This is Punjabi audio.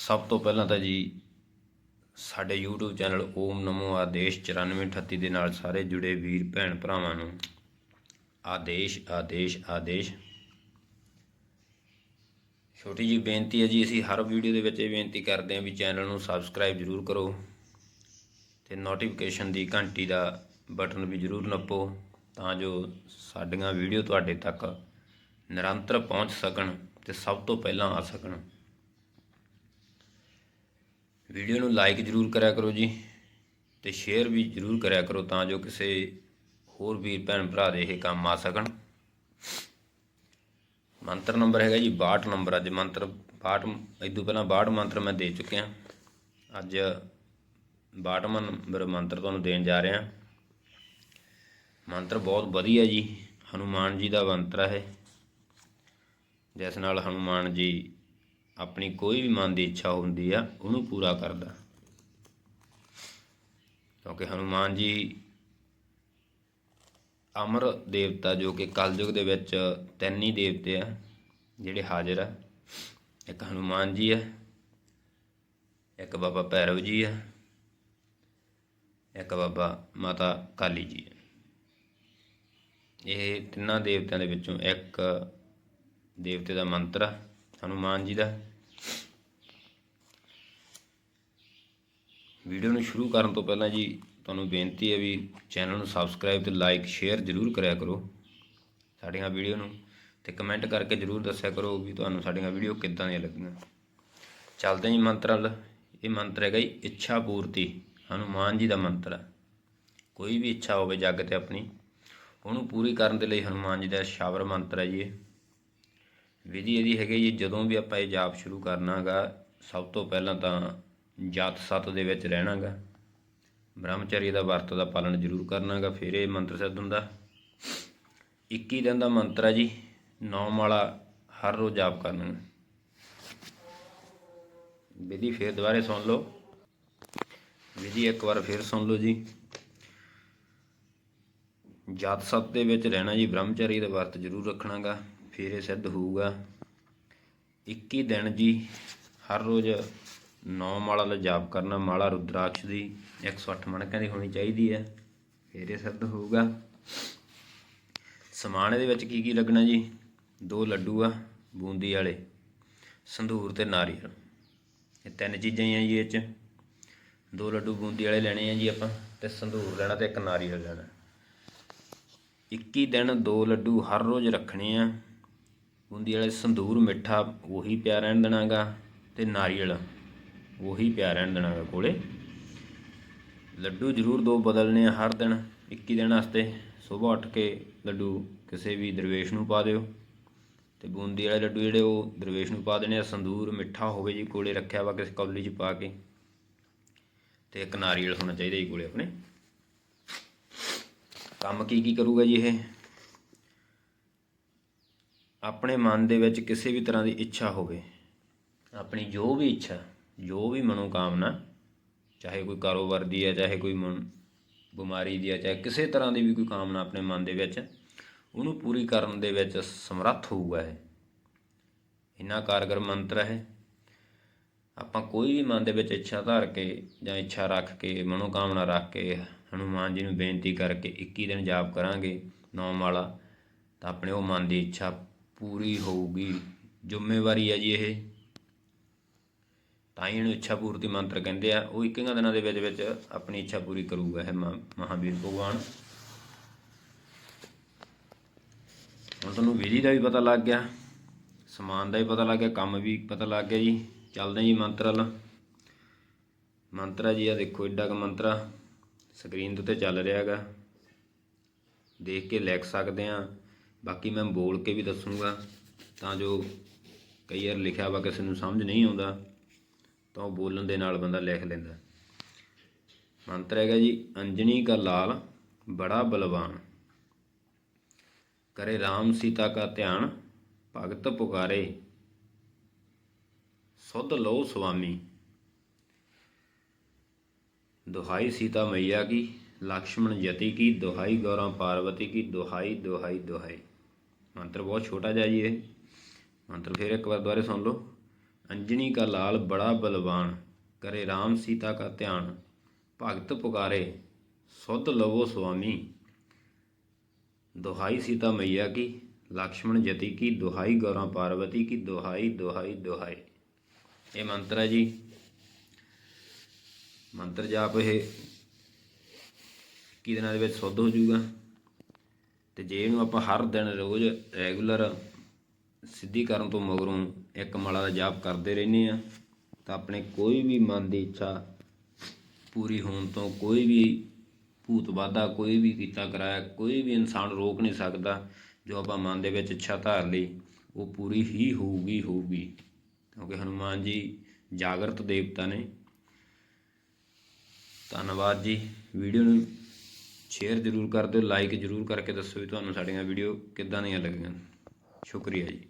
ਸਭ ਤੋਂ ਪਹਿਲਾਂ ਤਾਂ ਜੀ ਸਾਡੇ YouTube ਚੈਨਲ ਓਮ ਨਮੋ ਆਦੇਸ਼ 9438 ਦੇ ਨਾਲ ਸਾਰੇ ਜੁੜੇ ਵੀਰ ਭੈਣ ਭਰਾਵਾਂ ਨੂੰ। ਆਦੇਸ਼ ਆਦੇਸ਼ ਆਦੇਸ਼। ਛੋਟੀ ਜੀ ਬੇਨਤੀ ਹੈ ਜੀ, ਅਸੀਂ ਹਰ ਵੀਡੀਓ ਦੇ ਵਿੱਚ ਇਹ ਬੇਨਤੀ ਕਰਦੇ ਹਾਂ ਵੀ ਚੈਨਲ ਨੂੰ ਸਬਸਕ੍ਰਾਈਬ ਜ਼ਰੂਰ ਕਰੋ ਤੇ ਨੋਟੀਫਿਕੇਸ਼ਨ ਦੀ ਘੰਟੀ ਦਾ ਬਟਨ ਵੀ ਜ਼ਰੂਰ ਨੱਪੋ ਤਾਂ ਜੋ ਸਾਡੀਆਂ ਵੀਡੀਓ ਤੁਹਾਡੇ ਤੱਕ ਨਿਰੰਤਰ ਪਹੁੰਚ ਸਕਣ ਤੇ ਸਭ ਤੋਂ ਪਹਿਲਾਂ ਆ ਸਕਣ। ਵੀਡੀਓ ਨੂੰ ਲਾਈਕ ਜ਼ਰੂਰ ਕਰਿਆ ਕਰੋ ਜੀ ਤੇ ਸ਼ੇਅਰ ਵੀ ਜ਼ਰੂਰ ਕਰਿਆ ਕਰੋ ਤਾਂ ਜੋ ਕਿਸੇ ਹੋਰ ਵੀਰ, ਭੈਣ, ਭਰਾ ਦੇ ਇਹ ਕੰਮ ਆ ਸਕਣ। ਮੰਤਰ ਨੰਬਰ ਹੈਗਾ ਜੀ 62 ਨੰਬਰ। ਅੱਜ ਮੰਤਰ 62 ਇਦੋਂ ਪਹਿਲਾਂ 62 ਮੰਤਰ ਮੈਂ ਦੇ ਚੁੱਕਿਆ। ਅੱਜ 62ਵਾਂ ਨੰਬਰ ਮੰਤਰ ਤੁਹਾਨੂੰ ਦੇਣ ਜਾ ਰਿਹਾ। ਮੰਤਰ ਬਹੁਤ ਵਧੀਆ ਜੀ। ਹਨੂਮਾਨ ਜੀ ਦਾ ਮੰਤਰ ਹੈ। ਜਿਸ ਨਾਲ ਹਨੂਮਾਨ ਜੀ ਆਪਣੀ ਕੋਈ ਵੀ ਮਨ ਦੀ ਇੱਛਾ ਹੁੰਦੀ ਆ, ਉਹਨੂੰ ਪੂਰਾ ਕਰਦਾ। ਕਿਉਂਕਿ ਹਨੂਮਾਨ ਜੀ ਅਮਰ ਦੇਵਤਾ ਜੋ ਕਿ ਕਲਯੁਗ ਦੇ ਵਿੱਚ ਤਿੰਨ ਹੀ ਦੇਵਤੇ ਆ, ਜਿਹੜੇ ਹਾਜ਼ਰ ਆ। ਇੱਕ ਹਨੂਮਾਨ ਜੀ ਹੈ ਇੱਕ ਬਾਬਾ ਭੈਰਵ ਜੀ ਹੈ ਇੱਕ ਬਾਬਾ ਮਾਤਾ ਕਾਲੀ ਜੀ ਹੈ ਇਹ ਤਿੰਨਾਂ ਦੇਵਤਿਆਂ ਦੇ ਵਿੱਚੋਂ ਇੱਕ ਦੇਵਤੇ ਦਾ ਮੰਤਰ ਆ। ਹਨੂਮਾਨ ਜੀ ਦਾ। ਵੀਡੀਓ ਨੂੰ ਸ਼ੁਰੂ ਕਰਨ ਤੋਂ ਪਹਿਲਾਂ ਜੀ, ਤੁਹਾਨੂੰ ਬੇਨਤੀ ਹੈ ਵੀ ਚੈਨਲ ਨੂੰ ਸਬਸਕ੍ਰਾਈਬ ਤੇ ਲਾਈਕ ਸ਼ੇਅਰ ਜ਼ਰੂਰ ਕਰਿਆ ਕਰੋ ਸਾਡੀਆਂ ਵੀਡੀਓ ਨੂੰ ਤੇ ਕਮੈਂਟ ਕਰਕੇ ਜ਼ਰੂਰ ਦੱਸਿਆ ਕਰੋ ਵੀ ਤੁਹਾਨੂੰ ਸਾਡੀਆਂ ਵੀਡੀਓ ਕਿੱਦਾਂ ਦੀਆਂ ਲੱਗੀਆਂ। ਚੱਲਦੇ ਹਾਂ ਜੀ ਮੰਤਰ ਵੱਲ। ਇਹ ਮੰਤਰ ਹੈਗਾ ਜੀ, ਇੱਛਾ ਪੂਰਤੀ। ਹਨੂਮਾਨ ਜੀ ਦਾ ਮੰਤਰ ਹੈ। ਕੋਈ ਵੀ ਇੱਛਾ ਹੋਵੇ ਜੱਗ ਤੇ ਆਪਣੀ, ਉਹਨੂੰ ਪੂਰੀ ਕਰਨ ਦੇ ਲਈ ਹਨੂਮਾਨ ਜੀ ਦਾ ਸ਼ਾਵਰ ਮੰਤਰ ਹੈ ਜੀ ਇਹ। ਵਿਧੀ ਇਹਦੀ ਹੈਗੀ ਜੀ, ਜਦੋਂ ਵੀ ਆਪਾਂ ਇਹ ਜਾਪ ਸ਼ੁਰੂ ਕਰਨਾਗਾ, ਸਭ ਤੋਂ ਪਹਿਲਾਂ ਤਾਂ ਜਾਤ ਸਤ ਦੇ ਵਿੱਚ ਰਹਿਣਾਗਾ। ਬ੍ਰਹਮਚਾਰੀ ਦਾ ਵਰਤ ਦਾ ਪਾਲਣ ਜ਼ਰੂਰ ਕਰਨਾਗਾ, ਫਿਰ ਇਹ ਮੰਤਰ ਸਿੱਧ ਹੁੰਦਾ। 21 ਦਿਨ ਦਾ ਮੰਤਰ ਹੈ ਜੀ, ਨੌ ਮਾਲਾ ਹਰ ਰੋਜ਼ ਜਾਪ ਕਰਨਾ ਵਿਧੀ ਫਿਰ ਦੁਬਾਰੇ ਸੁਣ ਲਓ। ਵਿਧੀ ਇੱਕ ਵਾਰ ਫਿਰ ਸੁਣ ਲਓ ਜੀ। ਜਾਤ ਸਤ ਦੇ ਵਿੱਚ ਰਹਿਣਾ ਜੀ, ਬ੍ਰਹਮਚਾਰੀ ਦਾ ਵਰਤ ਜ਼ਰੂਰ ਰੱਖਣਾਗਾ। ਫਿਰ ਇਹ ਸਿੱਧ ਹੋਊਗਾ। 21 ਦਿਨ ਜੀ ਹਰ ਰੋਜ਼ ਨੌ ਮਾਲਾ ਦਾ ਜਾਪ ਕਰਨਾ, ਮਾਲਾ ਰੁਦਰਾਕਸ਼ ਦੀ 108 ਮਣਕਾਂ ਦੀ ਹੋਣੀ ਚਾਹੀਦੀ ਹੈ। ਫਿਰ ਇਹ ਸਿੱਧ ਹੋਊਗਾ। ਸਮਾਨ ਇਹਦੇ ਵਿੱਚ ਕੀ ਕੀ ਲੱਗਣਾ ਜੀ? ਦੋ ਲੱਡੂ ਆ, ਬੂੰਦੀ ਵਾਲੇ, ਸੰਧੂਰ ਤੇ ਨਾਰੀਅਲ। ਇਹ ਤਿੰਨ ਚੀਜ਼ਾਂ ਹੀ ਆ ਜੀ ਇਹ ਚ। ਦੋ ਲੱਡੂ ਬੂੰਦੀ ਵਾਲੇ ਲੈਣੇ ਆ ਜੀ ਆਪਾਂ ਤੇ ਸੰਧੂਰ ਲੈਣਾ ਤੇ ਇੱਕ ਨਾਰੀਅਲ ਲੈਣਾ। 21 ਦਿਨ ਦੋ ਲੱਡੂ ਹਰ ਰੋਜ਼ ਰੱਖਣੇ ਆ। ਬੂੰਦੀ ਵਾਲੇ ਸੰਧੂਰ ਮਿੱਠਾ ਉਹੀ ਪਿਆ ਰਹਿਣ ਦੇਣਾਗਾ ਤੇ ਨਾਰੀਅਲ ਉਹੀ ਪਿਆ ਰਹਿਣ ਦੇਣਾਗਾ ਕੋਲੇ। ਲੱਡੂ ਜ਼ਰੂਰ ਦੋ ਬਦਲਨੇ ਆ ਹਰ ਦਿਨ 21 ਦਿਨ ਵਾਸਤੇ ਸਵੇਰ ਉੱਠ ਕੇ ਲੱਡੂ ਕਿਸੇ ਵੀ ਦਰਵੇਸ਼ ਨੂੰ ਪਾ ਦਿਓ। ਤੇ ਬੂੰਦੀ ਵਾਲੇ ਲੱਡੂ ਜਿਹੜੇ ਉਹ ਦਰਵੇਸ਼ ਨੂੰ ਪਾ ਦੇਣੇ ਆ, ਸੰਧੂਰ ਮਿੱਠਾ ਹੋਵੇ ਜੀ ਕੋਲੇ ਰੱਖਿਆ ਵਾ ਕਿਸੇ ਕੌਲੀ 'ਚ ਪਾ ਕੇ। ਤੇ ਇੱਕ ਨਾਰੀਅਲ ਹੋਣਾ ਚਾਹੀਦਾ ਜੀ ਕੋਲੇ ਆਪਣੇ। ਕੰਮ ਕੀ ਕੀ ਕਰੂਗਾ ਜੀ ਇਹ? ਆਪਣੇ ਮਨ ਦੇ ਵਿੱਚ ਕਿਸੇ ਵੀ ਤਰ੍ਹਾਂ ਦੀ ਇੱਛਾ ਹੋਵੇ, ਆਪਣੀ ਜੋ ਵੀ ਇੱਛਾ, ਜੋ ਵੀ ਮਨੋਕਾਮਨਾ, ਚਾਹੇ ਕੋਈ ਕਾਰੋਬਾਰ ਦੀ ਹੈ, ਚਾਹੇ ਕੋਈ ਮਨ, ਬਿਮਾਰੀ ਦੀ ਹੈ, ਚਾਹੇ ਕਿਸੇ ਤਰ੍ਹਾਂ ਦੀ ਵੀ ਕੋਈ ਕਾਮਨਾ ਆਪਣੇ ਮਨ ਦੇ ਵਿੱਚ, ਉਹਨੂੰ ਪੂਰੀ ਕਰਨ ਦੇ ਵਿੱਚ ਸਮਰੱਥ ਹੋਊਗਾ ਇਹ। ਇੰਨਾ ਕਾਰਗਰ ਮੰਤਰ ਹੈ। ਆਪਾਂ ਕੋਈ ਵੀ ਮਨ ਦੇ ਵਿੱਚ ਇੱਛਾ ਧਾਰ ਕੇ ਜਾਂ ਇੱਛਾ ਰੱਖ ਕੇ, ਮਨੋਕਾਮਨਾ ਰੱਖ ਕੇ, ਹਨੂਮਾਨ ਜੀ ਨੂੰ ਬੇਨਤੀ ਕਰਕੇ 21 ਦਿਨ ਜਾਪ ਕਰਾਂਗੇ, ਨੌ ਮਾਲਾ, ਤਾਂ ਆਪਣੇ ਉਹ ਮਨ ਦੀ ਇੱਛਾ ਪੂਰੀ ਹੋਊਗੀ, ਜ਼ਿੰਮੇਵਾਰੀ ਹੈ ਜੀ ਇਹ। ਤਾਂ ਹੀ ਇਹਨੂੰ ਇੱਛਾ ਪੂਰਤੀ ਮੰਤਰ ਕਹਿੰਦੇ ਆ। ਉਹ 21 ਦਿਨਾਂ ਦੇ ਵਿੱਚ ਵਿੱਚ ਆਪਣੀ ਇੱਛਾ ਪੂਰੀ ਕਰੂਗਾ ਇਹ ਮਹਾ- ਮਹਾਵੀਰ ਭਗਵਾਨ। ਹੁਣ ਤੁਹਾਨੂੰ ਵਿਧੀ ਦਾ ਵੀ ਪਤਾ ਲੱਗ ਗਿਆ, ਸਮਾਨ ਦਾ ਵੀ ਪਤਾ ਲੱਗ ਗਿਆ, ਕੰਮ ਵੀ ਪਤਾ ਲੱਗ ਗਿਆ ਜੀ। ਚੱਲਦੇ ਜੀ ਮੰਤਰ ਵੱਲ। ਮੰਤਰ ਆ ਜੀ ਆ ਦੇਖੋ ਏਡਾ ਕ ਮੰਤਰ ਆ। ਸਕਰੀਨ ਦੇ ਉੱਤੇ ਚੱਲ ਰਿਹਾ ਹੈਗਾ। ਦੇਖ ਕੇ ਲਿਖ ਸਕਦੇ ਆ। ਬਾਕੀ ਮੈਂ ਬੋਲ ਕੇ ਵੀ ਦੱਸੂਗਾ, ਤਾਂ ਜੋ ਕਈ ਵਾਰ ਲਿਖਿਆ ਵਾ ਕਿਸੇ ਨੂੰ ਸਮਝ ਨਹੀਂ ਆਉਂਦਾ, ਤਾਂ ਉਹ ਬੋਲਣ ਦੇ ਨਾਲ ਬੰਦਾ ਲਿਖ ਲੈਂਦਾ। ਮੰਤਰ ਹੈਗਾ ਜੀ, ਅੰਜਨੀ ਕਾ ਲਾਲ, ਬੜਾ ਬਲਵਾਨ। ਕਰੇ ਰਾਮ ਸੀਤਾ ਕਾ ਧਿਆਨ, ਭਗਤ ਪੁਕਾਰੇ। ਸੁਧ ਲਓ ਸੁਆਮੀ। ਦੁਹਾਈ ਸੀਤਾ ਮਈਆ ਕੀ, ਲਕਸ਼ਮਣ ਜਤੀ ਕੀ, ਦੁਹਾਈ ਗੌਰਾ ਪਾਰਵਤੀ ਕੀ, ਦੁਹਾਈ ਦੁਹਾਈ ਦੁਹਾਈ। ਮੰਤਰ ਬਹੁਤ ਛੋਟਾ ਜਿਹਾ ਜੀ ਇਹ। ਮੰਤਰ ਫਿਰ ਇੱਕ ਵਾਰ ਦੁਬਾਰੇ ਸੁਣ ਲਓ। ਅੰਜਨੀ ਕਾ ਲਾਲ ਬੜਾ ਬਲਵਾਨ, ਕਰੇ ਰਾਮ ਸੀਤਾ ਕਾ ਧਿਆਨ। ਭਗਤ ਪੁਕਾਰੇ, ਸੁਧ ਲਵੋ ਸੁਆਮੀ। ਦੁਹਾਈ ਸੀਤਾ ਮਈਆ ਕੀ, ਲਕਸ਼ਮਣ ਜਤੀ ਕੀ, ਦੁਹਾਈ ਗੌਰਾ ਪਾਰਵਤੀ ਕੀ, ਦੁਹਾਈ ਦੁਹਾਈ ਦੁਹਾਈ। ਇਹ ਮੰਤਰ ਹੈ ਜੀ। ਮੰਤਰ ਜਾਪ ਇਹ। ਕਿਹਦੇ ਨਾਲ ਦੇ ਵਿੱਚ ਸੁਧ ਹੋ ਜਾਊਗਾ? ਤੇ ਜੇ ਇਹਨੂੰ ਆਪਾਂ ਹਰ ਦਿਨ ਰੋਜ਼ ਰੈਗੂਲਰ ਸਿੱਧੀ ਕਰਨ ਤੋਂ ਮਗਰੋਂ ਇੱਕ ਮਾਲਾ ਦਾ ਜਾਪ ਕਰਦੇ ਰਹਿੰਦੇ ਆ ਤਾਂ ਆਪਣੇ ਕੋਈ ਵੀ ਮਨ ਦੀ ਇੱਛਾ ਪੂਰੀ ਹੋਣ ਤੋਂ ਕੋਈ ਵੀ ਭੂਤ ਬਾਧਾ ਕੋਈ ਵੀ ਕੀਤਾ ਕਰਾਇਆ, ਕੋਈ ਵੀ ਇਨਸਾਨ ਰੋਕ ਨਹੀਂ ਸਕਦਾ, ਜੋ ਆਪਾਂ ਮਨ ਦੇ ਵਿੱਚ ਇੱਛਾ ਧਾਰ ਲਈ, ਉਹ ਪੂਰੀ ਹੀ ਹੋਊਗੀ ਹੋਊਗੀ। ਕਿਉਂਕਿ ਹਨੂਮਾਨ ਜੀ ਜਾਗਰਤ ਦੇਵਤਾ ਨੇ। ਧੰਨਵਾਦ ਜੀ। ਵੀਡੀਓ ਨੂੰ ਸ਼ੇਅਰ ਜ਼ਰੂਰ ਕਰ ਦਿਓ ਲਾਈਕ ਜ਼ਰੂਰ ਕਰਕੇ ਦੱਸੋ ਵੀ ਤੁਹਾਨੂੰ ਸਾਡੀਆਂ ਵੀਡੀਓ ਕਿੱਦਾਂ ਦੀਆਂ ਲੱਗੀਆਂ। ਸ਼ੁਕਰੀਆ ਜੀ।